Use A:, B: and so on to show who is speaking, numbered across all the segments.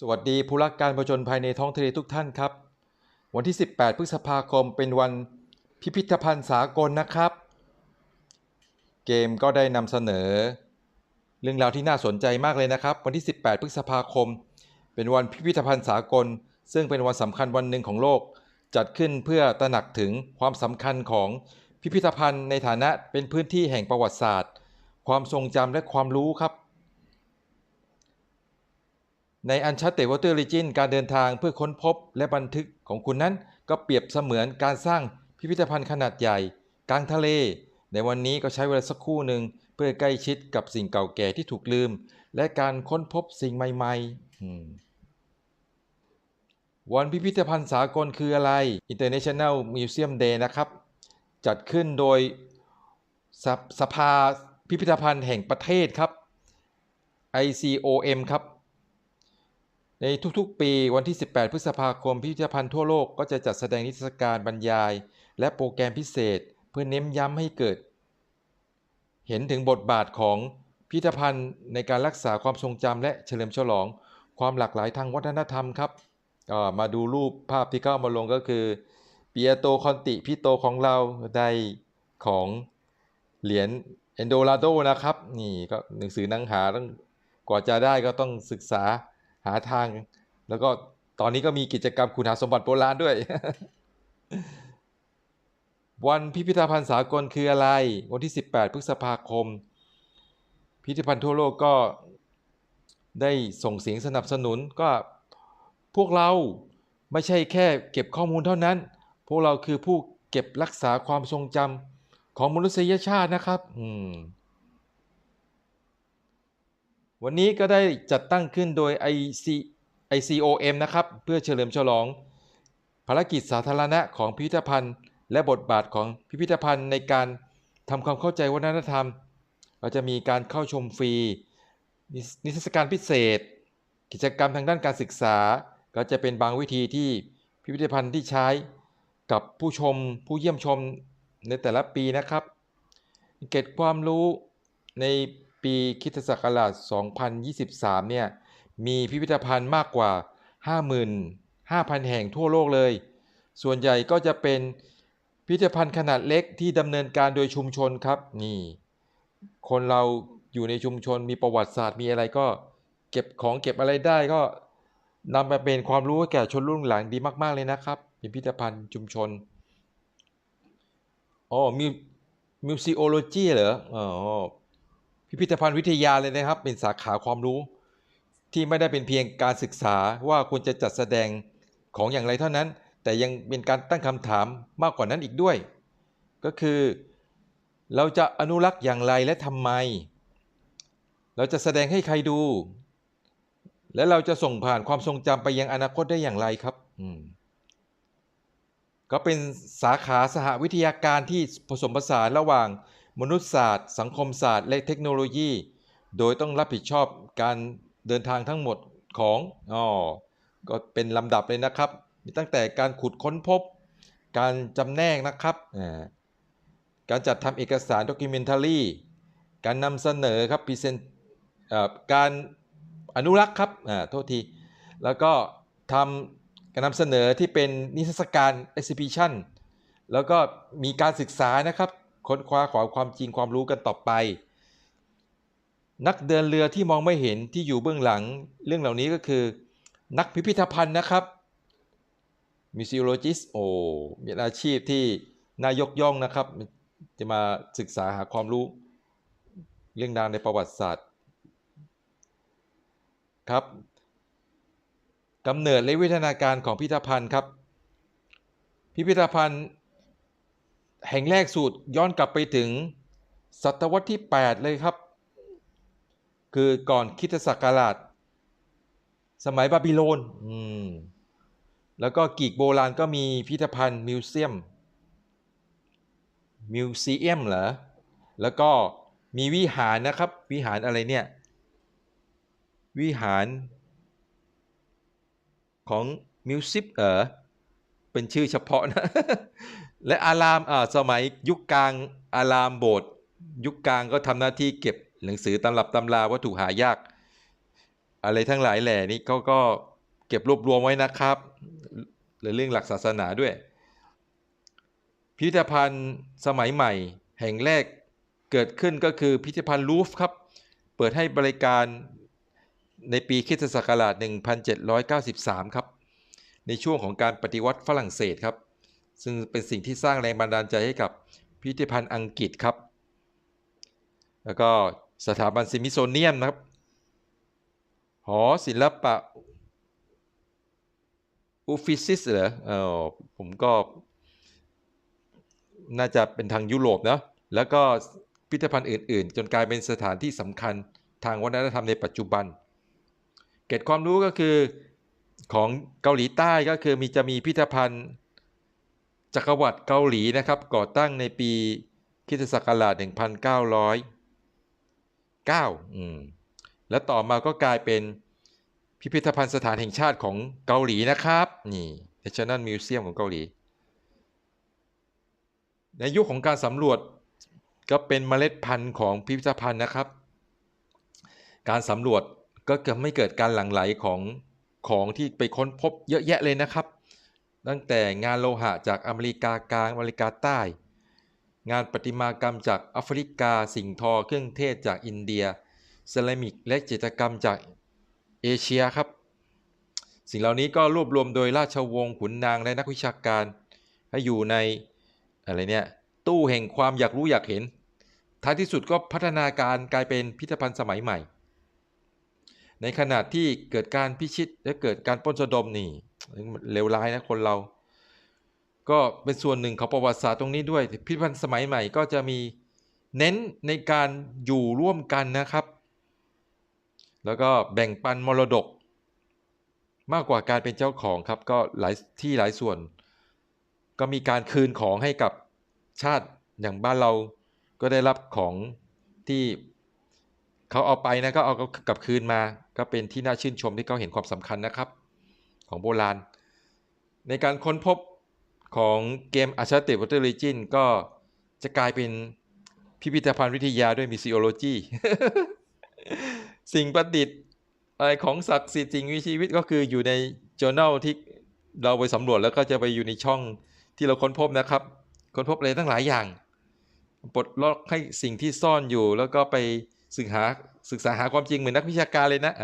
A: สวัสดีผู้รักการผจญภัยในท้องทะเลทุกท่านครับ วันที่ 18 พฤษภาคมเป็นวันพิพิธภัณฑ์สากลนะครับ เกมก็ได้นำเสนอ เรื่องราวที่น่าสนใจมากเลยนะครับ วันที่ 18 พฤษภาคม เป็นวันพิพิธภัณฑ์สากล ซึ่งเป็นวันสำคัญวันหนึ่งของโลก จัดขึ้นเพื่อตระหนักถึงความสำคัญของพิพิธภัณฑ์ในฐานะเป็นพื้นที่แห่งประวัติศาสตร์ ความทรงจำและความรู้ครับ ในอันชัตเต w วเตอร์ e ิจินการเดินทางเพื่อค้นพบและบันทึกของคุณนั้น ก็เปรียบเสมือนการสร้างพิพิธภัณฑ์ขนาดใหญ่ กลางทะเล ในวันนี้ก็ใช้เวลาสักครู่หนึ่งเพื่อใกล้ชิดกับสิ่งเก่าแก่ที่ถูกลืม และการค้นพบสิ่งใหม่ๆวันพิพิธภัณฑ์สากลคืออะไร International Museum Day นะครับ จัดขึ้นโดยสภสภาพิพิธภัณฑ์แห่งประเทศครับ ICOM ครับ ในทุกๆ ปีวันที่ 18 พฤษภาคมพิพิธภัณฑ์ทั่วโลกก็จะจัดแสดงนิทรรศการบรรยาย และโปรแกรมพิเศษ เพื่อเน้นย้ำให้เกิด เห็นถึงบทบาทของพิพิธภัณฑ์ในการรักษาความทรงจำและเฉลิมฉลอง ความหลากหลายทางวัฒนธรรมครับมาดูรูปภาพที่เข้ามาลงก็คือเปียโตคอนติพี่โตของเราได้ของเหรียญเอนโดราโดนะครับ นี่ก็หนังสือหนังหาต้องกว่าจะได้ก็ต้องศึกษา หาทาง แล้วก็ตอนนี้ก็มีกิจกรรมคุณหาสมบัติโบราณด้วย วันพิพิธภัณฑ์สากลคืออะไร วันที่ 18 พฤษภาคม พิพิธภัณฑ์ทั่วโลกก็ได้ส่งเสียงสนับสนุนก็พวกเราไม่ใช่แค่เก็บข้อมูลเท่านั้น พวกเราคือผู้เก็บรักษาความทรงจำของมนุษยชาตินะครับ อืม วันนี้ก็ได้จัดตั้งขึ้นโดย IC ICOM นะครับเพื่อเฉลิมฉลอง ภารกิจสาธารณะของพิพิธภัณฑ์ และบทบาทของพิพิธภัณฑ์ในการทำความเข้าใจวัฒนธรรม เราจะมีการเข้าชมฟรี นินิทรรศการพิเศษ กิจกรรมทางด้านการศึกษา ก็จะเป็นบางวิธีที่พิพิธภัณฑ์ที่ใช้กับผู้ชมผู้เยี่ยมชมในแต่ละปีนะครับ เก็บความรู้ใน ปีคริสตศักราช 2023 เนี่ย มีพิพิธภัณฑ์มากกว่า 55,000 แห่งทั่วโลกเลย ส่วนใหญ่ก็จะเป็นพิพิธภัณฑ์ขนาดเล็กที่ดำเนินการโดยชุมชนครับ นี่ คนเราอยู่ในชุมชนมีประวัติศาสตร์มีอะไรก็เก็บของเก็บอะไรได้ก็นำมาเป็นความรู้แก่ชนรุ่นหลังดีมาก ๆ เลยนะครับเป็นพิพิธภัณฑ์ชุมชนอ๋อมิวมิวซิโอโลจีเหรออ๋อ พิพิธภัณฑ์วิทยาเลยนะครับ เป็นสาขาความรู้ ที่ไม่ได้เป็นเพียงการศึกษาว่าควรจะจัดแสดงของอย่างไรเท่านั้น แต่ยังเป็นการตั้งคำถามมากกว่านั้นอีกด้วย ก็คือเราจะอนุรักษ์อย่างไรและทำไม เราจะแสดงให้ใครดู และเราจะส่งผ่านความทรงจำไปยังอนาคตได้อย่างไรครับก็เป็นสาขาสหวิทยาการที่ผสมผสานระหว่าง มนุษยศาสตร์ สังคมศาสตร์ และเทคโนโลยี โดยต้องรับผิดชอบการเดินทางทั้งหมดของอ๋อก็เป็นลำดับเลยนะครับมีตั้งแต่การขุดค้นพบ การจำแนกนะครับการจัดทำเอกสารด็อกิเมนทารีการนำเสนอครับพรีเซนการอนุรักษ์ครับอ่าโทษที แล้วก็ทำการนำเสนอที่เป็นนิทรรศการ exhibition แล้วก็มีการศึกษานะครับ ค้นคว้าขอความจริงความรู้กันต่อไป นักเดินเรือที่มองไม่เห็นที่อยู่เบื้องหลัง เรื่องเหล่านี้ก็คือ นักพิพิธภัณฑ์นะครับ museologist โอมีอาชีพที่น่ายกย่องนะครับ จะมาศึกษาหาความรู้ เรื่องราวในประวัติศาสตร์ครับกำเนิดและวิวัฒนาการของพิพิธภัณฑ์ครับ พิพิธภัณฑ์ แห่งแรกสุดย้อนกลับไปถึง ศตวรรษที่ 8 เลยครับ คือก่อนคริสตศักราช สมัยบาบิโลนแล้วก็กีกโบราณก็มีพิพิธภัณฑ์มิวเซียม มิวเซีเอมเหรอ แล้วก็มีวิหารนะครับ วิหารอะไรเนี่ย วิหารของมิวสิปเออเป็นชื่อเฉพาะนะ และอารามอ่าสมัยยุคกลางอารามโบสถ์ยุคกลางก็ทำหน้าที่เก็บหนังสือตำรับตำราวัตถุหายาก อะไรทั้งหลายแหล่นี้เขาก็เก็บรวบรวมไว้นะครับหรือเรื่องหลักศาสนาด้วย พิพิธภัณฑ์สมัยใหม่แห่งแรกเกิดขึ้นก็คือพิพิธภัณฑ์ลูฟ์ครับ เปิดให้บริการในปีคริสตศักราช1793 ครับ ในช่วงของการปฏิวัติฝรั่งเศสครับ ซึ่งเป็นสิ่งที่สร้างแรงบันดาลใจให้กับพิพิธภัณฑ์อังกฤษครับ แล้วก็สถาบันซิมิโซเนียมนะครับ หอศิลปะอูฟิซิสเหรอเออผมก็ น่าจะเป็นทางยุโรปนะแล้วก็พิพิธภัณฑ์อื่น ๆ จนกลายเป็นสถานที่สำคัญทางวัฒนธรรมในปัจจุบัน เกร็ดความรู้ก็คือของเกาหลีใต้ก็คือมีจะมีพิพิธภัณฑ์ จักรวรรดิเกาหลีนะครับก่อตั้งในปีคริสตศักราช1909อืมแล้วต่อมาก็กลายเป็นพิพิธภัณฑ์สถานแห่งชาติของเกาหลีนะครับนี่ National Museum ของเกาหลี ในยุคของการสำรวจก็เป็นเมล็ดพันธุ์ของพิพิธภัณฑ์นะครับ การสำรวจก็เกิดไม่เกิดการหลั่งไหลของของที่ไปค้นพบเยอะแยะเลยนะครับ ตั้งแต่งานโลหะจากอเมริกากลางอเมริกาใต้ งานประติมากรรมจากแอฟริกา สิ่งทอเครื่องเทศจากอินเดียเซรามิกและจิตรกรรมจากเอเชียครับ สิ่งเหล่านี้ก็รวบรวมโดยราชวงศ์ขุนนางและนักวิชาการให้อยู่ในอะไรเนี่ยตู้แห่งความอยากรู้อยากเห็น ท้ายที่สุดก็พัฒนาการกลายเป็นพิพิธภัณฑ์สมัยใหม่ ในขณะที่เกิดการพิชิตและเกิดการปล้นสะดมนี่ เลวร้ายนะคนเรา ก็เป็นส่วนหนึ่งของประวัติศาสตร์ตรงนี้ด้วยพิพิธภัณฑ์สมัยใหม่ก็จะมีเน้นในการอยู่ร่วมกันนะครับ แล้วก็แบ่งปันมรดก มากกว่าการเป็นเจ้าของครับ ก็หลายที่หลายส่วน ก็มีการคืนของให้กับชาติอย่างบ้านเราก็ได้รับของที่เขาเอาไปนะก็เอากลับคืนมา ก็เป็นที่น่าชื่นชมที่เขาเห็นความสำคัญนะครับ ของโบราณ ในการค้นพบของเกมอาชาติวัตเตอร์ลิจินก็จะกลายเป็นพิพิธภัณฑ์วิทยาด้วยมิซิโอโลจีสิ่งประดิษฐ์อะไรของศักดิ์สิทธิ์สิ่งมีชีวิตก็คืออยู่ใน journal ที่เราไปสำรวจแล้วก็จะไปอยู่ในช่องที่เราค้นพบนะครับ ค้นพบอะไรตั้งหลายอย่างปลดล็อกให้สิ่งที่ซ่อนอยู่แล้วก็ไปศึกหาศึกษาหาความจริงเหมือนนักวิชาการเลยนะ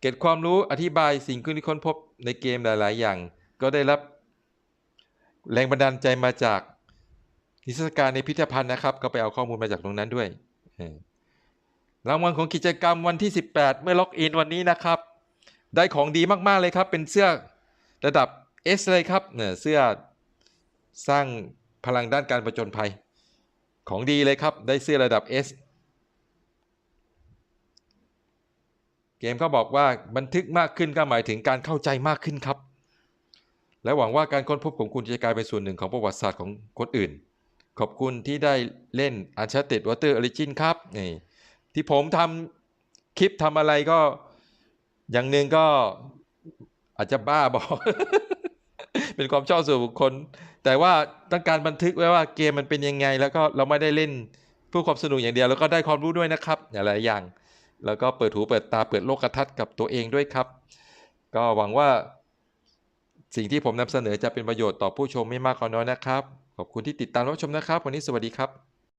A: เก็บความรู้อธิบายสิ่งที่ค้นพบในเกมหลาย ๆ อย่าง ก็ได้รับแรงบันดาลใจมาจากนิทรรศการในพิพิธภัณฑ์นะครับ ก็ไปเอาข้อมูลมาจากตรงนั้นด้วยรางวัลของกิจกรรมวันที่ 18 เมื่อล็อกอินวันนี้นะครับ ได้ของดีมาก ๆ เลยครับ เป็นเสื้อระดับ S เลยครับเนี่ยเสื้อสร้างพลังด้านการประจนภัย ของดีเลยครับ ได้เสื้อระดับ S เกมเขาบอกว่าบันทึกมากขึ้นก็หมายถึงการเข้าใจมากขึ้นครับ และหวังว่าการค้นพบของคุณจะกลายเป็นส่วนหนึ่งของประวัติศาสตร์ของคนอื่น ขอบคุณที่ได้เล่น Uncharted Water Origin ครับนี่ที่ผมทำคลิปทำอะไรก็อย่างหนึ่งก็อาจจะบ้าบอก เป็นความชอบส่วนบุคคล แต่ว่าต้องการบันทึกไว้ว่าเกมมันเป็นยังไง แล้วก็เราไม่ได้เล่นเพื่อความสนุกอย่างเดียวแล้วก็ได้ความรู้ด้วยนะครับหลายอย่าง แล้วก็เปิดหูเปิดตาเปิดโลกทัศน์กับตัวเองด้วยครับ ก็หวังว่าสิ่งที่ผมนำเสนอจะเป็นประโยชน์ต่อผู้ชมไม่มากก็น้อยนะครับ ขอบคุณที่ติดตามรับชมนะครับ วันนี้สวัสดีครับ